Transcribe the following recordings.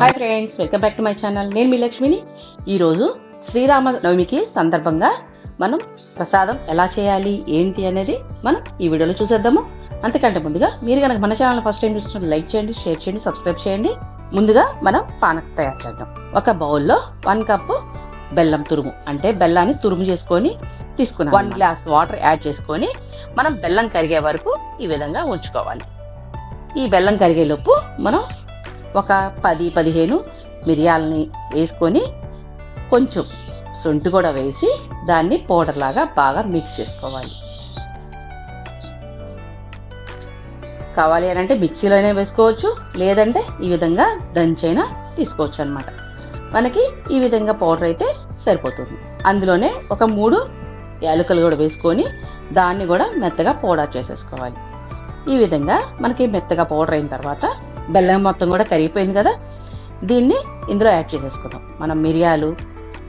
Hi friends welcome back to my channel నేను మీ లక్ష్మిని. ఈరోజు శ్రీరామ నవమికి సందర్భంగా మనం ప్రసాదం ఎలా చేయాలి ఏంటి అనేది మనం ఈ వీడియోలో చూసేద్దాము. అంతకంటే ముందుగా మీరు కనుక మన ఛానల్ ఫస్ట్ టైం చూస్తున్న లైక్ చేయండి షేర్ చేయండి సబ్స్క్రైబ్ చేయండి. ముందుగా మనం పానక తయారు చేద్దాం. ఒక బౌల్లో వన్ కప్ బెల్లం తురుము అంటే బెల్లాన్ని తురుము చేసుకొని తీసుకున్నాం వన్ గ్లాస్ వాటర్ యాడ్ చేసుకొని మనం బెల్లం కరిగే వరకు ఈ విధంగా ఉంచుకోవాలి. ఈ బెల్లం కరిగేలోపు మనం ఒక పది పదిహేను మిరియాలని వేసుకొని కొంచెం సొంటి కూడా వేసి దాన్ని పౌడర్ లాగా బాగా మిక్స్ చేసుకోవాలి. కావాలి అని అంటే మిక్సీలోనే వేసుకోవచ్చు లేదంటే ఈ విధంగా దంచైనా తీసుకోవచ్చు అనమాట మనకి ఈ విధంగా పౌడర్ అయితే సరిపోతుంది. అందులోనే ఒక మూడు యాలకులు కూడా వేసుకొని దాన్ని కూడా మెత్తగా పౌడర్ చేసేసుకోవాలి. ఈ విధంగా మనకి మెత్తగా పౌడర్ అయిన తర్వాత బెల్లం మొత్తం కూడా కరిగిపోయింది కదా. దీన్ని ఇందులో యాడ్ చేసేసుకుందాం. మనం మిరియాలు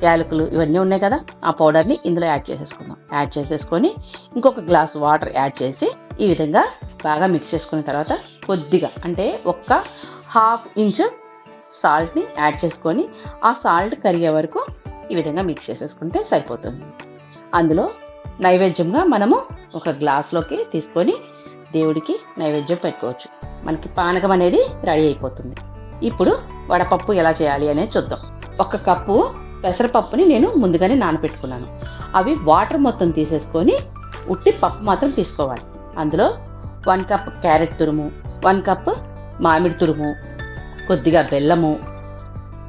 యాలకులు ఇవన్నీ ఉన్నాయి కదా ఆ పౌడర్ని ఇందులో యాడ్ చేసేసుకుందాం. యాడ్ చేసేసుకొని ఇంకొక గ్లాస్ వాటర్ యాడ్ చేసి ఈ విధంగా బాగా మిక్స్ చేసుకున్న తర్వాత కొద్దిగా అంటే ఒక్క హాఫ్ ఇంచ్ సాల్ట్ని యాడ్ చేసుకొని ఆ సాల్ట్ కరిగే వరకు ఈ విధంగా మిక్స్ చేసేసుకుంటే సరిపోతుంది. అందులో నైవేద్యంగా మనము ఒక గ్లాస్లోకి తీసుకొని దేవుడికి నైవేద్యం పెట్టుకోవచ్చు. మనకి పానకం అనేది రెడీ అయిపోతుంది. ఇప్పుడు వడపప్పు ఎలా చేయాలి అనేది చూద్దాం. ఒక కప్పు పెసరపప్పుని నేను ముందుగానే నానబెట్టుకున్నాను అవి వాటర్ మొత్తం తీసేసుకొని ఉట్టి పప్పు మాత్రం తీసుకోవాలి. అందులో వన్ కప్ క్యారెట్ తురుము వన్ కప్ మామిడి తురుము కొద్దిగా బెల్లము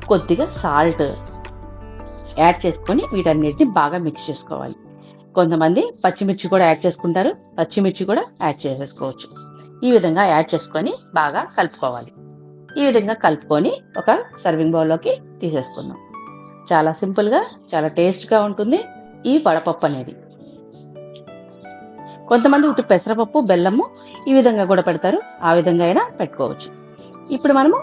కొద్దిగా సాల్ట్ యాడ్ చేసుకొని వీటన్నిటిని బాగా మిక్స్ చేసుకోవాలి. కొంతమంది పచ్చిమిర్చి కూడా యాడ్ చేసుకుంటారు. పచ్చిమిర్చి కూడా యాడ్ చేసేసుకోవచ్చు. ఈ విధంగా యాడ్ చేసుకొని బాగా కలుపుకోవాలి. ఈ విధంగా కలుపుకొని ఒక సర్వింగ్ బౌల్లోకి తీసేసుకుందాం. చాలా సింపుల్గా చాలా టేస్ట్గా ఉంటుంది ఈ వడపప్పు అనేది. కొంతమంది ఉట్టి పెసరపప్పు బెల్లము ఈ విధంగా కూడా పెడతారు. ఆ విధంగా అయినా పెట్టుకోవచ్చు. ఇప్పుడు మనము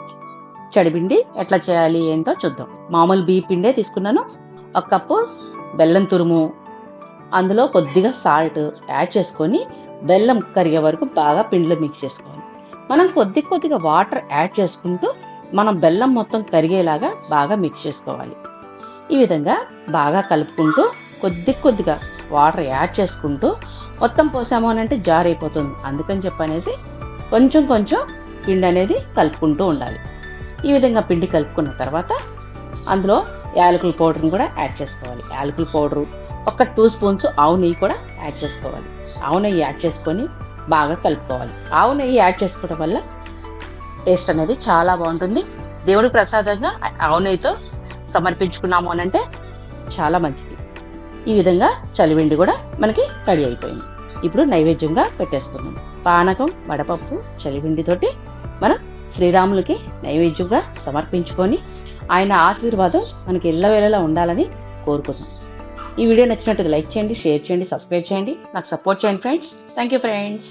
చడిపిండి ఎట్లా చేయాలి ఏంటో చూద్దాం. మామూలు బియ్య పిండే తీసుకున్నాను. ఒక కప్పు బెల్లం తురుము అందులో కొద్దిగా సాల్ట్ యాడ్ చేసుకొని బెల్లం కరిగే వరకు బాగా పిండిలో మిక్స్ చేసుకోవాలి. మనం కొద్ది కొద్దిగా వాటర్ యాడ్ చేసుకుంటూ మనం బెల్లం మొత్తం కరిగేలాగా బాగా మిక్స్ చేసుకోవాలి. ఈ విధంగా బాగా కలుపుకుంటూ కొద్ది కొద్దిగా వాటర్ యాడ్ చేసుకుంటూ మొత్తం పోసాము అని అంటే జార్ అయిపోతుంది. అందుకని చెప్పనేసి కొంచెం కొంచెం పిండి అనేది కలుపుకుంటూ ఉండాలి. ఈ విధంగా పిండి కలుపుకున్న తర్వాత అందులో యాలకుల పౌడర్ని కూడా యాడ్ చేసుకోవాలి. యాలకుల పౌడరు ఒక టూ స్పూన్స్ ఆవు నెయ్యి కూడా యాడ్ చేసుకోవాలి. ఆవు నెయ్యి యాడ్ చేసుకొని బాగా కలుపుకోవాలి. ఆవు నెయ్యి యాడ్ చేసుకోవడం వల్ల టేస్ట్ అనేది చాలా బాగుంటుంది. దేవుడి ప్రసాదంగా ఆవు నెయ్యితో సమర్పించుకున్నాము అని అంటే చాలా మంచిది. ఈ విధంగా చలివిండి కూడా మనకి రెడీ అయిపోయింది. ఇప్పుడు నైవేద్యంగా పెట్టేసుకుందాం. పానకం వడపప్పు చలివిండితోటి మనం శ్రీరాములకి నైవేద్యంగా సమర్పించుకొని ఆయన ఆశీర్వాదం మనకి ఎల్లవేళలా ఉండాలని కోరుకుందాం ఈ వీడియో నచ్చినట్టు లైక్ చేయండి షేర్ చేయండి సబ్స్క్రైబ్ చేయండి. నాకు సపోర్ట్ చేయండి ఫ్రెండ్స్. Thank you friends.